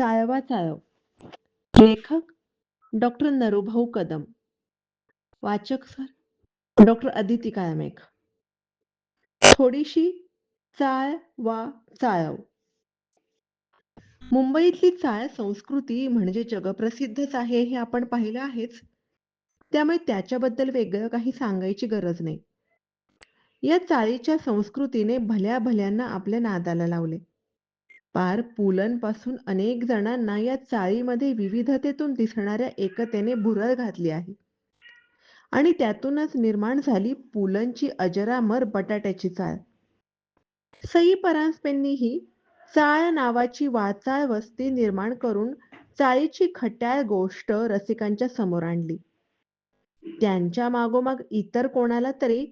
चाळवा चाळव. लेखक डॉक्टर नरुभाऊ कदम. वाचक sir doctor Aditi Kalmegh थोडीशी चाळ वा चाळव. मुंबईतली चाळ संस्कृती म्हणजे जगप्रसिद्धच आहे हे आपण पाहिलं आहेच. त्यामुळे त्याच्याबद्दल वेगळं काही सांगायची गरज नाही. या चाळीच्या संस्कृतीने भल्या भल्यांना आपल्या नादाला लावले. पार पुलंपासून अनेक जणांना या चाळीमध्ये विविधतेतून दिसणाऱ्या एकतेने भुरळ घातली आहे. आणि त्यातूनच निर्माण झाली पुलंची अजरामर बटाट्याची चाळ. सई परांजपेंनीही चाळ नावाची वाचाळ वस्ती निर्माण करून चाळीची खट्याळ गोष्ट रसिकांच्या समोर आणली. त्यांच्या मागोमाग इतर कोणाला तरी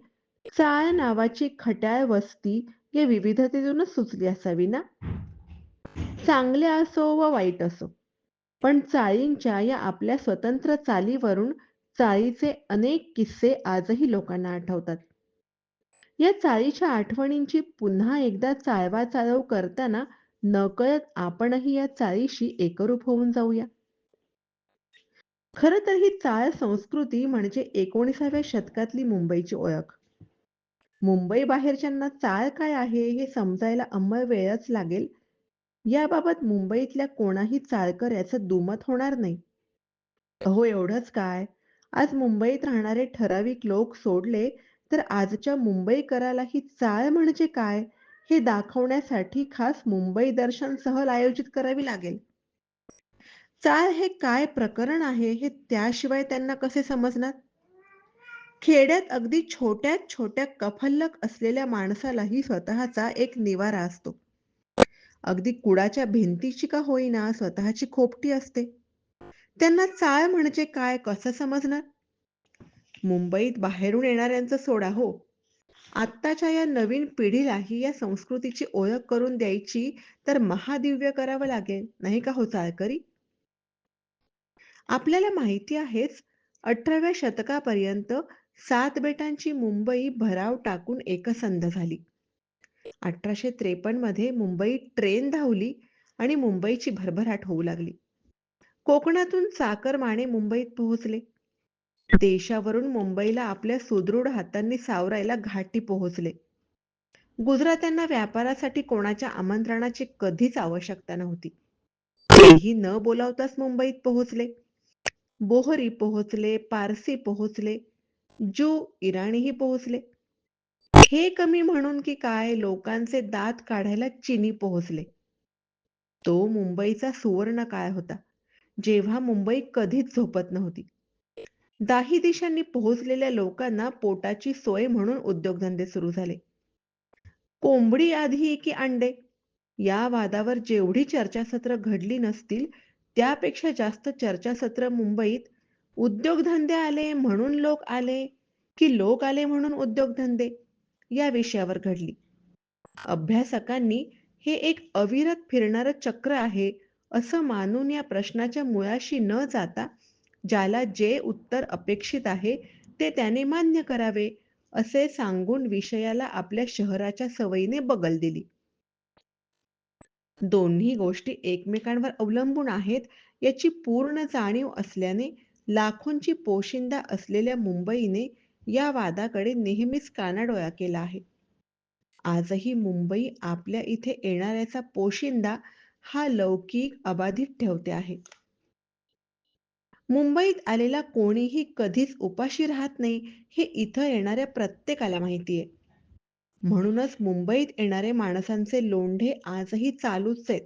चाळ नावाची खट्याळ वस्ती या विविधतेतूनच सुचली असावी ना? चांगले असो व वाईट असो. पण चाळींच्या या आपल्या स्वतंत्र चालीवरून चाळीचे अनेक किस्से आजही लोकांना आठवतात. या चाळीच्या आठवणींची पुन्हा एकदा चाळवा चाळव करताना नकळत आपणही या चाळीशी एकरूप होऊन जाऊया. खर तर ही चाळ संस्कृती म्हणजे एकोणीसाव्या शतकातली मुंबईची ओळख. मुंबई बाहेरच्यांना चाळ काय आहे हे समजायला अंमळ वेळच लागेल. याबाबत मुंबईतल्या कोणाही चाळकर याचं दुमत होणार नाही. अहो एवढंच काय? आज मुंबईत राहणारे ठराविक लोक सोडले तर आजच्या मुंबईकरालाही चाळ म्हणजे काय? हे दाखवण्यासाठी खास मुंबई दर्शन सहल आयोजित करावी लागेल. चाळ हे काय प्रकरण आहे हे त्याशिवाय त्यांना कसे समजणार? खेड्यात अगदी छोट्यात छोट्या कफल्लक असलेल्या माणसालाही स्वतःचा एक निवारा असतो. अगदी कुडाच्या भिंतीची का होईना स्वतःची खोपटी असते. त्यांना चाळ म्हणजे काय कसं समजणार? मुंबईत बाहेरून येणाऱ्यांचं सोडा हो. आत्ताच्या या नवीन पिढीलाही या संस्कृतीची ओळख करून द्यायची तर महादिव्य करावं लागेल नाही का हो चाळकरी? आपल्याला माहिती आहेच अठराव्या शतकापर्यंत सात बेटांची मुंबई भराव टाकून एकसंध झाली. अठराशे त्रेपन्नमध्ये मुंबई ट्रेन धावली आणि मुंबईची भरभराट होऊ लागली. कोकणातून चाकरमाने मुंबईत पोहोचले. देशावरून मुंबईला आपल्या सुदृढ हातांनी सावरायला घाटी पोहोचले. गुजरात्यांना व्यापारासाठी कोणाच्या आमंत्रणाची कधीच आवश्यकता नव्हती. तेही न बोलावताच मुंबईत पोहोचले. बोहरी पोहोचले पारसी पोहोचले जू इराणीही पोहोचले. हे कमी म्हणून की काय लोकांचे दात काढायला चिनी पोहोचले. तो मुंबईचा सुवर्ण काळ होता जेव्हा मुंबई कधीच झोपत नव्हती. दाही दिशांनी पोहोचलेल्या लोकांना पोटाची सोय म्हणून उद्योगधंदे सुरू झाले. कोंबडी आधी की अंडे. या वादावर जेवढी चर्चासत्र घडली नसतील त्यापेक्षा जास्त चर्चासत्र मुंबईत उद्योगधंदे आले म्हणून लोक आले की लोक आले म्हणून उद्योगधंदे? या विषयावर घडली. अभ्यासकांनी हे एक अविरत फिरणारं चक्र आहे असं मानून या प्रश्नाच्या मुळाशी न जाता ज्याला जे उत्तर अपेक्षित आहे ते त्याने मान्य करावे असे सांगून विषयाला आपल्या शहराच्या सवयीने बगल दिली. दोन्ही गोष्टी एकमेकांवर अवलंबून आहेत याची पूर्ण जाणीव असल्याने लाखोंची पोशिंदा असलेल्या मुंबईने या वादाकडे नेहमीच कानाडोळा केला आहे. आजही मुंबई आपल्या इथे येणाऱ्याचा पोशिंदा हा लौकिक अबाधित ठेवते आहे. मुंबईत आलेला कोणीही कधीच उपाशी राहत नाही हे इथं येणाऱ्या प्रत्येकाला माहिती आहे म्हणूनच मुंबईत येणारे माणसांचे लोंढे आजही चालूच आहेत.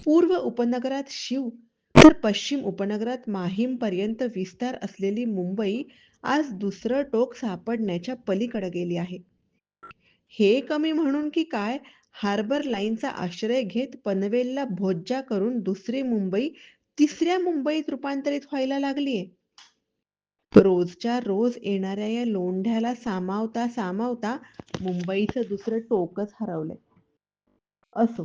पूर्व उपनगरात शिव तर पश्चिम उपनगरात माहीम पर्यंत विस्तार असलेली मुंबई आज दुसरं टोक सापडण्याच्या पलीकडे गेली आहे. हे कमी म्हणून की काय? हार्बर लाईनचा आश्रय घेत पनवेलला भोज्जा करून दुसरी मुंबई तिसऱ्या मुंबईत रूपांतरित व्हायला लागलीये. रोजच्या रोज येणाऱ्या या लोंढ्याला सामावता सामावता मुंबईचं दुसरं टोकच हरवलंय. असो.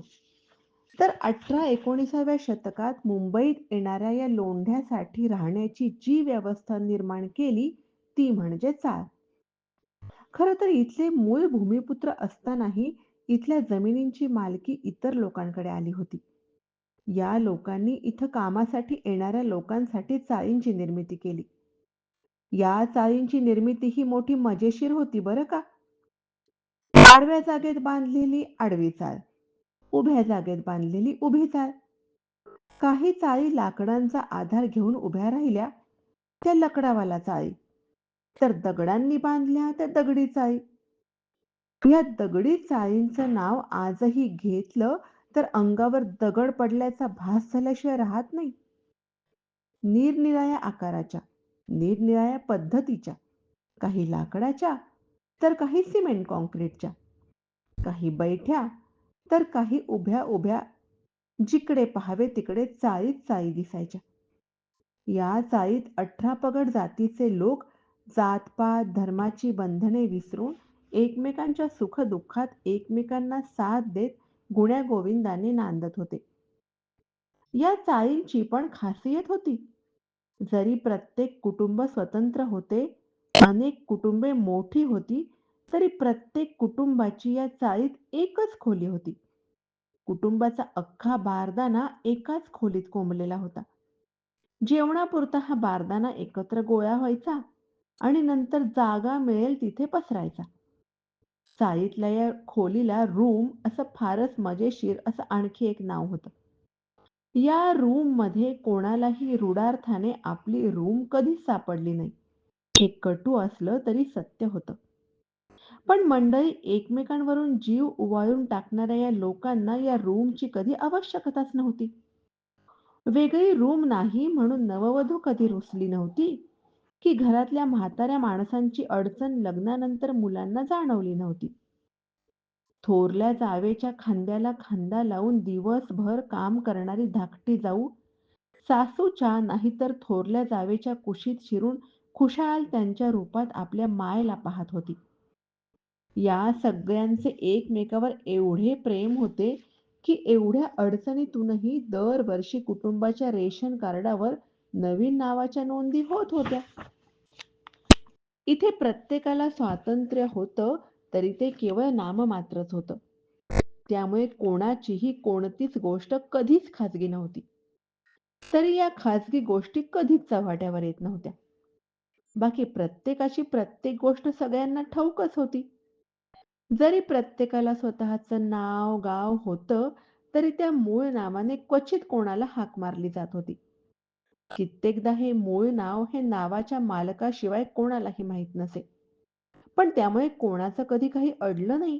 तर अठरा एकोणीसाव्या शतकात मुंबईत येणाऱ्या या लोंढ्यासाठी राहण्याची जी व्यवस्था निर्माण केली ती म्हणजे चाळ खर तर इथले मूळ भूमिपुत्र असतानाही इथल्या जमिनींची मालकी इतर लोकांकडे आली होती. या लोकांनी इथं कामासाठी येणाऱ्या लोकांसाठी चाळींची निर्मिती केली. या चाळींची निर्मिती ही मोठी मजेशीर होती बरं का? आडव्या जागेत बांधलेली आडवी चाळ उभ्या जागेत बांधलेली उभी चाळ काही चाळी लाकडांचा आधार घेऊन उभ्या राहिल्या त्या लकडावाला चाळी. तर दगडांनी बांधल्या त्या दगडी चाळी. या दगडी चाळींचं नाव आजही घेतलं तर अंगावर दगड पडल्याचा भास झाल्याशिवाय राहत नाही. निरनिराळ्या आकाराच्या निरनिराळ्या पद्धतीच्या काही लाकडाच्या तर काही सिमेंट कॉन्क्रीटच्या काही बैठ्या तर काही उभ्या उभ्या जिकडे पाहावे तिकडे चाळीत चाळी दिसायच्या. या चाळीत अठरा पगड जातीचे लोक जातपात धर्माची बंधने विसरून एकमेकांच्या सुखदुःखात एकमेकांना साथ देत गुण्या गोविंदाने नांदत होते. या चाळींची पण खासियत होती. जरी प्रत्येक कुटुंब स्वतंत्र होते अनेक कुटुंबे मोठी होती तरी प्रत्येक कुटुंबाची या चाळीत एकच खोली होती. कुटुंबाचा अख्खा बारदाना एकाच खोलीत कोंबलेला होता. जेवणापुरता हा बारदाना एकत्र गोळा व्हायचा. आणि नंतर जागा मिळेल तिथे पसरायचा. चाळीतल्या या खोलीला रूम असं फारच मजेशीर असं आणखी एक नाव होतं. या रूममध्ये कोणालाही रुडार्थाने आपली रूम कधीच सापडली नाही. हे कटू असलं तरी सत्य होतं. पण मंडळी एकमेकांवरून जीव उवाळून टाकणाऱ्या या लोकांना या रूमची कधी आवश्यकताच नव्हती. वेगळी रूम नाही म्हणून नववधू कधी रुसली नव्हती? की घरातल्या म्हाताऱ्या माणसांची अडचण लग्नानंतर मुलांना जाणवली नव्हती. थोरल्या जावेच्या खांद्याला खांदा लावून दिवसभर काम करणारी धाकटी जाऊ सासूच्या नाहीतर थोरल्या जावेच्या कुशीत शिरून खुशाल त्यांच्या रूपात आपल्या मायला पाहत होती. या सगळ्यांचे एकमेकावर एवढे प्रेम होते की एवढ्या अडचणीतूनही दरवर्षी कुटुंबाच्या रेशन कार्डावर नवीन नावाच्या नोंदी होत होत्या. इथे प्रत्येकाला स्वातंत्र्य होतं तरी ते केवळ नाममात्रच होतं. त्यामुळे कोणाचीही कोणतीच गोष्ट कधीच खाजगी नव्हती. तरी या खाजगी गोष्टी कधीच चव्हाट्यावर येत नव्हत्या. बाकी प्रत्येकाची प्रत्येक गोष्ट सगळ्यांना ठाऊकच होती. जरी प्रत्येकाला स्वतःचं नाव गाव होतं तरी त्या मूळ नावाने क्वचित कोणाला हाक मारली जात होती. कित्येकदा हे मूळ नाव हे नावाच्या मालकाशिवाय कोणालाही माहीत नसे. पण त्यामुळे कोणाचं कधी काही अडलं नाही.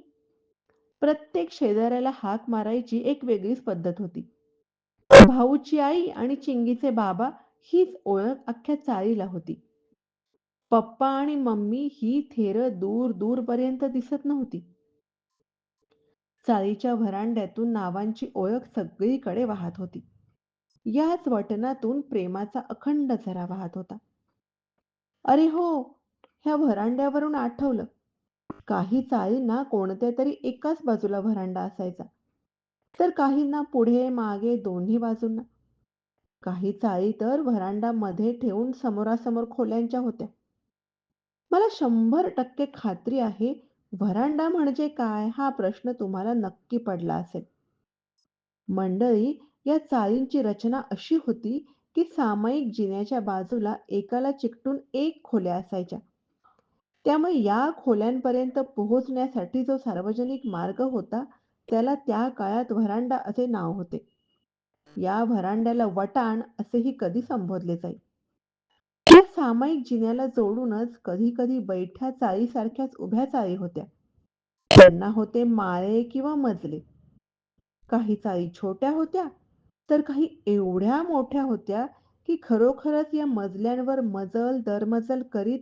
प्रत्येक शेजाऱ्याला हाक मारायची एक वेगळीच पद्धत होती. भाऊची आई आणि चिंगीचे बाबा हीच ओळख अख्ख्या चाळीला होती. पप्पा आणि मम्मी ही थेर दूर दूर पर्यंत दिसत नव्हती. चाळीच्या व्हरांड्यातून नावांची ओळख सगळीकडे वाहत होती. याच वटनातून प्रेमाचा अखंड झरा वाहत होता. अरे हो ह्या व्हरांड्यावरून आठवलं. काही चाळींना कोणत्या तरी एकाच बाजूला व्हरांडा असायचा. तर काहींना पुढे मागे दोन्ही बाजूंना. काही चाळी तर व्हरांडा मध्ये ठेवून समोरासमोर खोल्यांच्या होत्या. मला शंभर टक्के खात्री आहे व्हरांडा म्हणजे काय हा प्रश्न तुम्हाला नक्की पडला असेल. मंडळी या चाळींची रचना अशी होती की सामायिक जिन्याच्या बाजूला एकाला चिकटून एक खोल्या असायच्या. त्यामुळे या खोल्यांपर्यंत पोहोचण्यासाठी जो सार्वजनिक मार्ग होता त्याला त्या काळात व्हरांडा असे नाव होते. या व्हरांड्याला वटाण असेही कधी संबोधले जाई. या सामायिक जिन्याला जोडूनच कधी कधी बैठ्या चाळीसारख्याच उभ्या चाळी होत्या. त्यांना होते माळे किंवा मजले. काही चाळी छोट्या होत्या तर काही एवढ्या मोठ्या होत्या की खरोखरच या मजल्यांवर मजल दरमजल करीत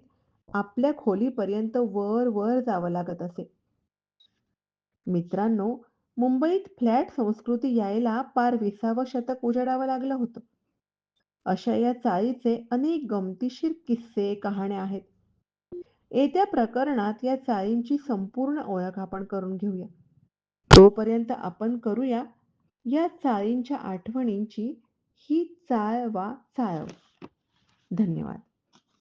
आपल्या खोलीपर्यंत वर वर जावं लागत असे. मित्रांनो मुंबईत फ्लॅट संस्कृती यायला पार विसावं शतक उजाडावं लागलं होतं. अशा या चाळीचे अनेक गमतीशीर किस्से कहाण्या आहेत. येत्या प्रकरणात या चाळींची संपूर्ण ओळख आपण करून घेऊया. तोपर्यंत आपण करूया या चाळींच्या आठवणींची ही चाळ वा चाळव. धन्यवाद.